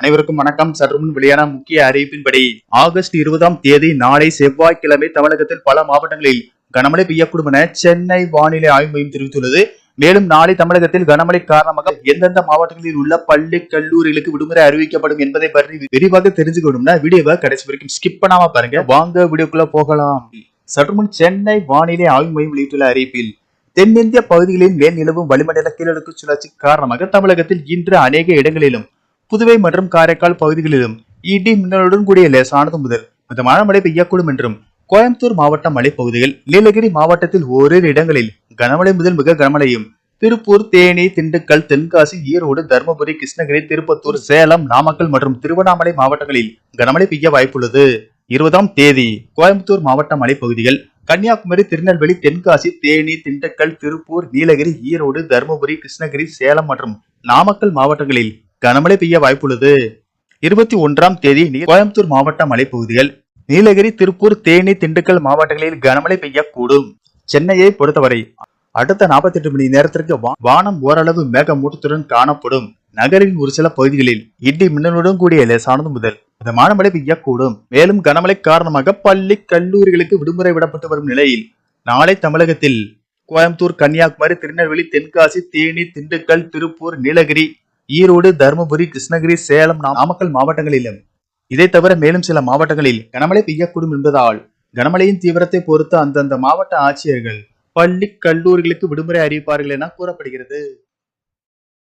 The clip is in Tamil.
அனைவருக்கும் வணக்கம். சற்றுமுன் வெளியான முக்கிய அறிவிப்பின்படி ஆகஸ்ட் இருபதாம் தேதி நாளை செவ்வாய்க்கிழமை தமிழகத்தில் பல மாவட்டங்களில் கனமழை பெய்யக்கூடும் என சென்னை வானிலை ஆய்வு மையம் தெரிவித்துள்ளது. மேலும் நாளை தமிழகத்தில் கனமழை காரணமாக எந்தெந்த மாவட்டங்களில் உள்ள பள்ளி கல்லூரிகளுக்கு விடுமுறை அறிவிக்கப்படும் என்பதை பற்றி விரிவாக தெரிஞ்சுக்கணும்னா வீடியோவை கடைசி வரைக்கும் ஸ்கிப் பண்ணாம பாருங்க. வாங்க வீடியோக்குள்ள போகலாம். சற்றுமுன் சென்னை வானிலை ஆய்வு மையம் வெளியிட்டுள்ள அறிவிப்பில் தென்னிந்திய பகுதிகளில் மேல் நிலவும் வளிமண்டல கீழடுக்கு சுழற்சி காரணமாக தமிழகத்தில் இன்று அநேக இடங்களிலும் புதுவை மற்றும் காரைக்கால் பகுதிகளிலும் இடி மின்னலுடன் கூடிய லேசானது முதல் மிதமான மழை பெய்யக்கூடும் என்றும் கோயம்புத்தூர் மாவட்ட மலைப்பகுதியில் நீலகிரி மாவட்டத்தில் ஓரிரு இடங்களில் கனமழை முதல் மிக கனமழையும் திருப்பூர் தேனி திண்டுக்கல் தென்காசி ஈரோடு தருமபுரி கிருஷ்ணகிரி திருப்பத்தூர் சேலம் நாமக்கல் மற்றும் திருவண்ணாமலை மாவட்டங்களில் கனமழை பெய்ய வாய்ப்புள்ளது. இருபதாம் தேதி கோயம்புத்தூர் மாவட்ட மலைப்பகுதிகள் கன்னியாகுமரி திருநெல்வேலி தென்காசி தேனி திண்டுக்கல் திருப்பூர் நீலகிரி ஈரோடு தருமபுரி கிருஷ்ணகிரி சேலம் மற்றும் நாமக்கல் மாவட்டங்களில் கனமழை பெய்ய வாய்ப்புள்ளது. இருபத்தி ஒன்றாம் தேதி கோயம்புத்தூர் மாவட்ட மலைப்பகுதிகள் நீலகிரி திருப்பூர் தேனி திண்டுக்கல் மாவட்டங்களில் கனமழை பெய்யக்கூடும். சென்னையை பொறுத்தவரை அடுத்த 48 மணி நேரத்திற்கு வானம் ஓரளவு மேகமூட்டத்துடன் காணப்படும். நகரின் ஒரு சில பகுதிகளில் இடி மின்னலுடன் கூடிய லேசானது முதல் மிதமான மழை பெய்யக்கூடும். மேலும் கனமழை காரணமாக பள்ளி கல்லூரிகளுக்கு விடுமுறை விடப்பட்டு வரும் நிலையில் நாளை தமிழகத்தில் கோயம்புத்தூர் கன்னியாகுமரி திருநெல்வேலி தென்காசி தேனி திண்டுக்கல் திருப்பூர் நீலகிரி ஈரோடு தருமபுரி கிருஷ்ணகிரி சேலம் நாமக்கல் மாவட்டங்களிலும். இதை தவிர மேலும் சில மாவட்டங்களில் கனமழை பெய்யக்கூடும் என்பதால் கனமழையின் தீவிரத்தை பொறுத்து அந்தந்த மாவட்ட ஆட்சியர்கள் பள்ளி கல்லூரிகளுக்கு விடுமுறை அறிவிப்பார்கள் என கூறப்படுகிறது.